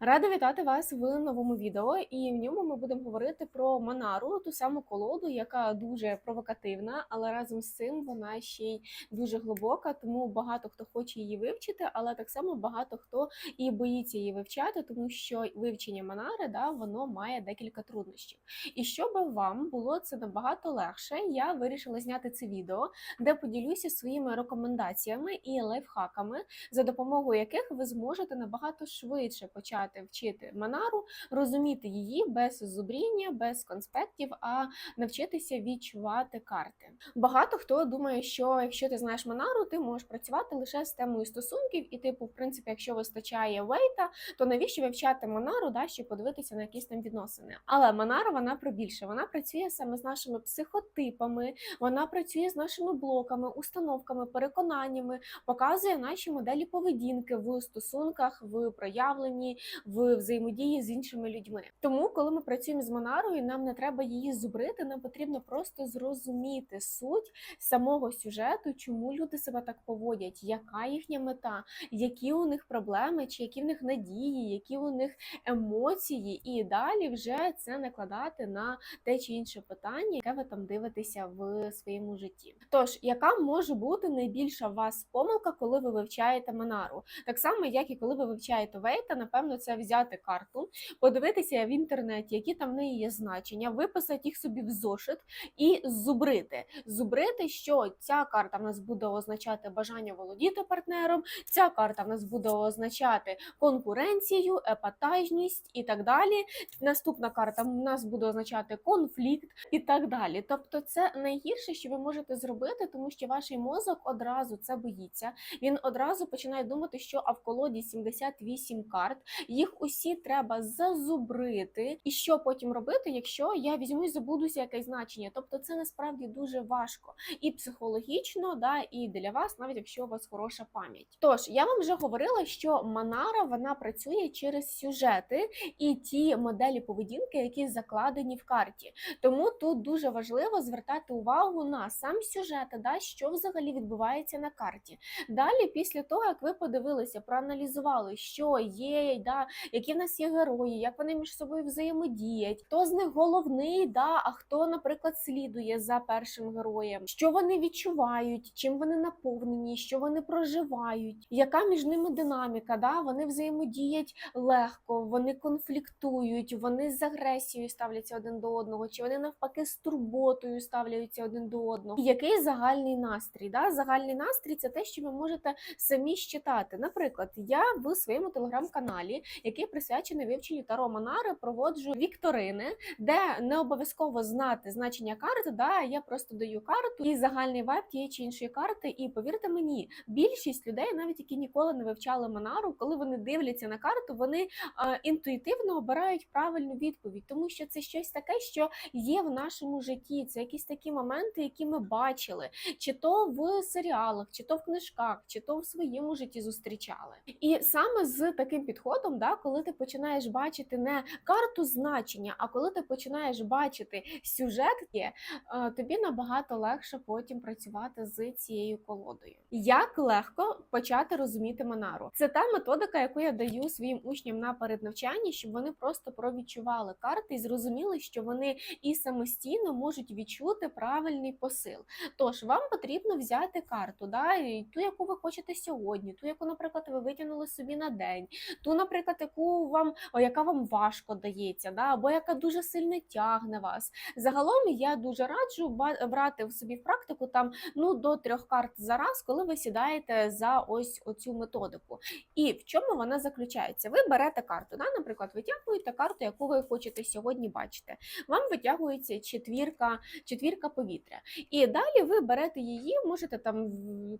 Рада вітати вас в новому відео, і в ньому ми будемо говорити про Монару, ту саму колоду, яка дуже провокативна, але разом з цим вона ще й дуже глибока, тому багато хто хоче її вивчити, але так само багато хто і боїться її вивчати, тому що вивчення Монари да, воно має декілька труднощів. І щоб вам було це набагато легше, я вирішила зняти це відео, де поділюся своїми рекомендаціями і лайфхаками, за допомогою яких ви зможете набагато швидше почати вчити манару, розуміти її без зубріння, без конспектів, а навчитися відчувати карти. Багато хто думає, що якщо ти знаєш манару, ти можеш працювати лише з темою стосунків, і типу, в принципі, якщо вистачає вейта, то навіщо вивчати манару, да, щоб подивитися на якісь там відносини. Але манара вона про більше. Вона працює саме з нашими психотипами, вона працює з нашими блоками, установками, переконаннями, показує наші моделі поведінки в стосунках, в проявленні, в взаємодії з іншими людьми. Тому, коли ми працюємо з монарою, нам не треба її зубрити, нам потрібно просто зрозуміти суть самого сюжету, чому люди себе так поводять, яка їхня мета, які у них проблеми, чи які в них надії, які у них емоції, і далі вже це накладати на те чи інше питання, яке ви там дивитеся в своєму житті. Тож, яка може бути найбільша у вас помилка, коли ви вивчаєте Монару? Так само, як і коли ви вивчаєте Вейта, напевно, це взяти карту, подивитися в інтернеті, які там в неї є значення, виписати їх собі в зошит і зубрити. Зубрити, що ця карта в нас буде означати бажання володіти партнером, ця карта в нас буде означати конкуренцію, епатажність і так далі. Наступна карта в нас буде означати конфлікт і так далі. Тобто, це найгірше, що ви можете зробити, тому що ваш мозок одразу це боїться. Він одразу починає думати, що а в колоді 78 карт, їх усі треба зазубрити. І що потім робити, якщо я візьму і забудуся якесь значення? Тобто, це насправді дуже важко і психологічно, да, і для вас, навіть якщо у вас хороша пам'ять. Тож я вам вже говорила, що Манара вона працює через сюжети і ті моделі поведінки, які закладені в карті. Тому тут дуже важливо звертати увагу на сам сюжет, да, що взагалі відбувається на карті. Далі, після того, як ви подивилися, проаналізували, що є, да, які в нас є герої, як вони між собою взаємодіють, хто з них головний, да, а хто, наприклад, слідує за першим героєм, що вони відчувають, чим вони наповнені, що вони проживають, яка між ними динаміка, да, вони взаємодіють легко, вони конфліктують, вони з агресією ставляться один до одного, чи вони навпаки з турботою ставляються один до одного. Який загальний настрій? Да? Загальний настрій це те, що ви можете самі щитати. Наприклад, я в своєму телеграм-каналі, який присвячений вивченню Таро Монари, проводжу вікторини, де не обов'язково знати значення карти. Да, я просто даю карту і загальний вайб тієї чи іншої карти. І повірте мені, більшість людей, навіть які ніколи не вивчали Монару, коли вони дивляться на карту, вони е, інтуїтивно обирають правильну відповідь, тому що це щось таке, що є в нашому житті. Це якісь такі моменти, які ми бачили, чи то в серіалах, чи то в книжках, чи то в своєму житті зустрічали. І саме з таким підходом, да, коли ти починаєш бачити не карту значення, а коли ти починаєш бачити сюжет, є, е, тобі набагато легше потім працювати з цією колодою. Як легко почати розуміти Монару? Це та методика, яку я даю своїм учням на переднавчанні, щоб вони просто провідчували карти і зрозуміли, що вони і самостійно можуть відчути правильний посил. Тож вам потрібно взяти карту, да, ту, яку ви хочете сьогодні, ту, яку, наприклад, ви витягнули собі на день, ту, наприклад, яку вам о, яка вам важко дається, да, або яка дуже сильно тягне вас. Загалом я дуже раджу брати в собі практику там ну до трьох карт за раз, коли ви сідаєте за ось оцю методику. І в чому вона заключається? Ви берете карту, да, наприклад, витягуєте карту, яку ви хочете сьогодні бачити. Вам витягується четвірка, четвірка повітря. І далі ви берете її, можете там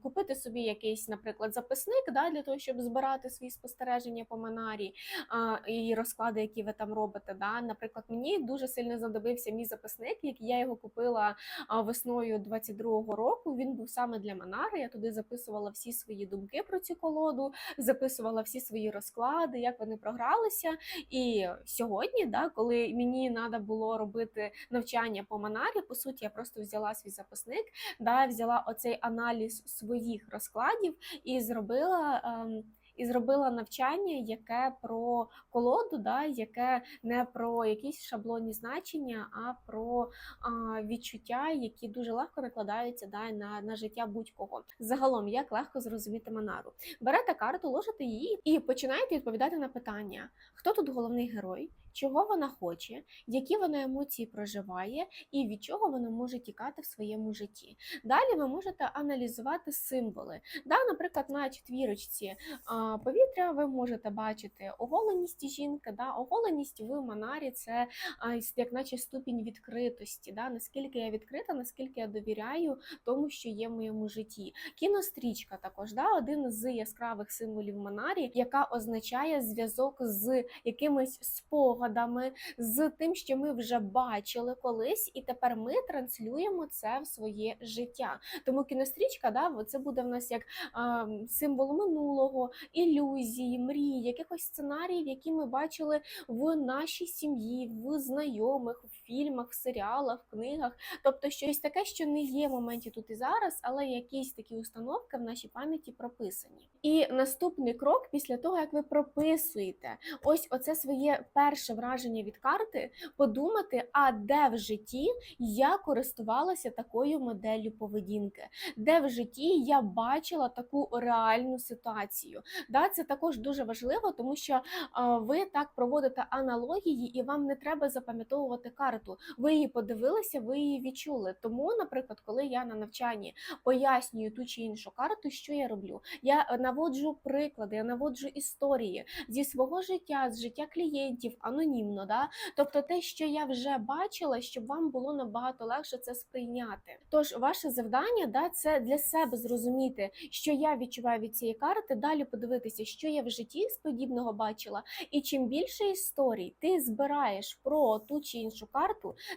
купити собі якийсь, наприклад, записник да, для того, щоб збирати свої спостереження по Монарі а, і розклади, які ви там робите. Да. Наприклад, мені дуже сильно знадобився мій записник, який я його купила весною 22-го року. Він був саме для Монари. Я туди записувала всі свої думки про цю колоду, записувала всі свої розклади, як вони програлися. І сьогодні, да, коли мені треба було робити навчання по Монарі, по суті, я просто взяла свій записник, да, взяла оцей аналіз своїх розкладів і зробила. ем, і зробила навчання, яке про колоду, да, яке не про якісь шаблонні значення, а про а, відчуття, які дуже легко накладаються да, на, на життя будь-кого. Загалом, як легко зрозуміти Манару. Берете карту, ложите її і починаєте відповідати на питання: хто тут головний герой, чого вона хоче, які вона емоції проживає, і від чого вона може тікати в своєму житті. Далі ви можете аналізувати символи. Да, Наприклад, на четвірочці повітря ви можете бачити оголеність жінки. Да? Оголеність в Манарі це як наче ступінь відкритості. Да? Наскільки я відкрита, наскільки я довіряю тому, що є в моєму житті. Кінострічка також да? один з яскравих символів Манарі, яка означає зв'язок з якимись спогадами, з тим, що ми вже бачили колись, і тепер ми транслюємо це в своє життя. Тому кінострічка, да, це буде в нас як символ минулого, ілюзії, мрій, якихось сценаріїв, які ми бачили в нашій сім'ї, в знайомих, в фільмах, в серіалах, в книгах. Тобто щось таке, що не є в моменті тут і зараз, але якісь такі установки в нашій пам'яті прописані. І наступний крок після того, як ви прописуєте ось оце своє перше враження від карти, подумати, а де в житті я користувалася такою моделлю поведінки, де в житті я бачила таку реальну ситуацію. Да, Це також дуже важливо, тому що ви так проводите аналогії, і вам не треба запам'ятовувати карту. Ви її подивилися, ви її відчули. Тому, наприклад, коли я на навчанні пояснюю ту чи іншу карту, що я роблю? Я наводжу приклади, я наводжу історії зі свого життя, з життя клієнтів, анонімно. Да? Тобто те, що я вже бачила, щоб вам було набагато легше це сприйняти. Тож, ваше завдання да, це для себе зрозуміти, що я відчуваю від цієї карти, далі подивитися, що я в житті з подібного бачила. І чим більше історій ти збираєш про ту чи іншу карту,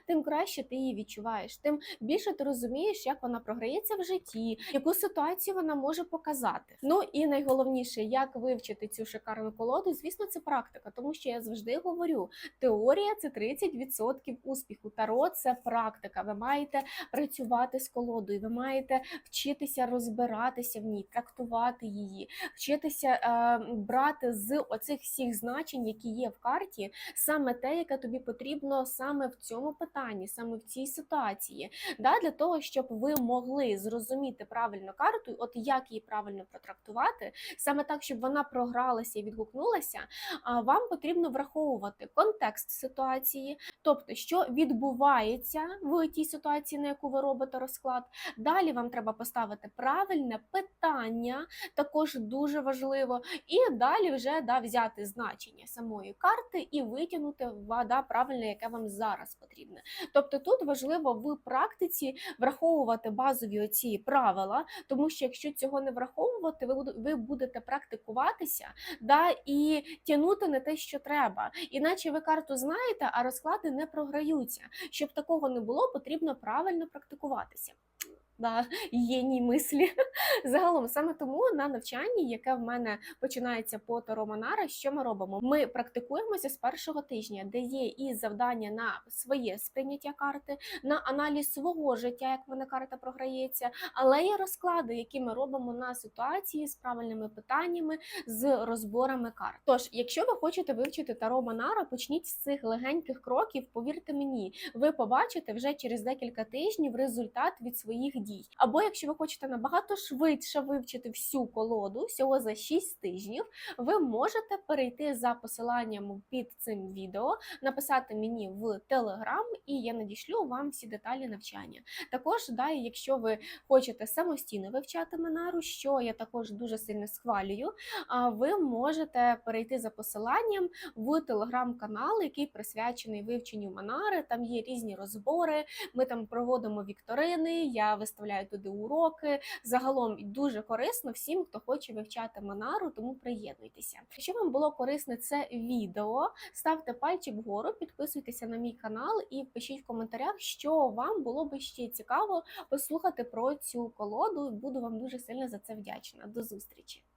тим краще ти її відчуваєш, тим більше ти розумієш, як вона програється в житті, яку ситуацію вона може показати. Ну і найголовніше, як вивчити цю шикарну колоду, звісно, це практика, тому що я завжди говорю: теорія це 30% успіху. Таро це практика. Ви маєте працювати з колодою, ви маєте вчитися розбиратися в ній, трактувати її, вчитися е, брати з оцих всіх значень, які є в карті, саме те, яке тобі потрібно саме в цьому питанні, саме в цій ситуації, да, для того, щоб ви могли зрозуміти правильно карту, от як її правильно протрактувати, саме так, щоб вона програлася і відгукнулася, вам потрібно враховувати контекст ситуації, тобто, що відбувається в тій ситуації, на яку ви робите розклад. Далі вам треба поставити правильне питання, також дуже важливо. І далі вже да, взяти значення самої карти і витягнути да, правильне, яке вам зараз потрібне. Тобто тут важливо в практиці враховувати базові оці правила, тому що якщо цього не враховувати, ви будете практикуватися да, і тягнути не те, що треба. Іначе ви карту знаєте, а розклади не програються. Щоб такого не було, потрібно правильно практикуватися. Да, єній мислі. Загалом, саме тому на навчанні, яке в мене починається по Таро Монара, що ми робимо? Ми практикуємося з першого тижня, де є і завдання на своє сприйняття карти, на аналіз свого життя, як вона карта програється, але є розклади, які ми робимо на ситуації з правильними питаннями, з розборами карт. Тож, якщо ви хочете вивчити Таро Монара, почніть з цих легеньких кроків, повірте мені, ви побачите вже через декілька тижнів результат від своїх дій дій. Або якщо ви хочете набагато швидше вивчити всю колоду, всього за 6 тижнів, ви можете перейти за посиланням під цим відео, написати мені в Телеграм, і я надішлю вам всі деталі навчання. Також, да, якщо ви хочете самостійно вивчати Манару, що я також дуже сильно схвалюю, ви можете перейти за посиланням в телеграм-канал, який присвячений вивченню Манари. Там є різні розбори. Ми там проводимо вікторини. Я виставляю вставляю туди уроки. Загалом дуже корисно всім, хто хоче вивчати манару, тому приєднуйтеся. Якщо вам було корисне це відео, ставте пальчик вгору, підписуйтеся на мій канал і пишіть в коментарях, що вам було би ще цікаво послухати про цю колоду. Буду вам дуже сильно за це вдячна. До зустрічі!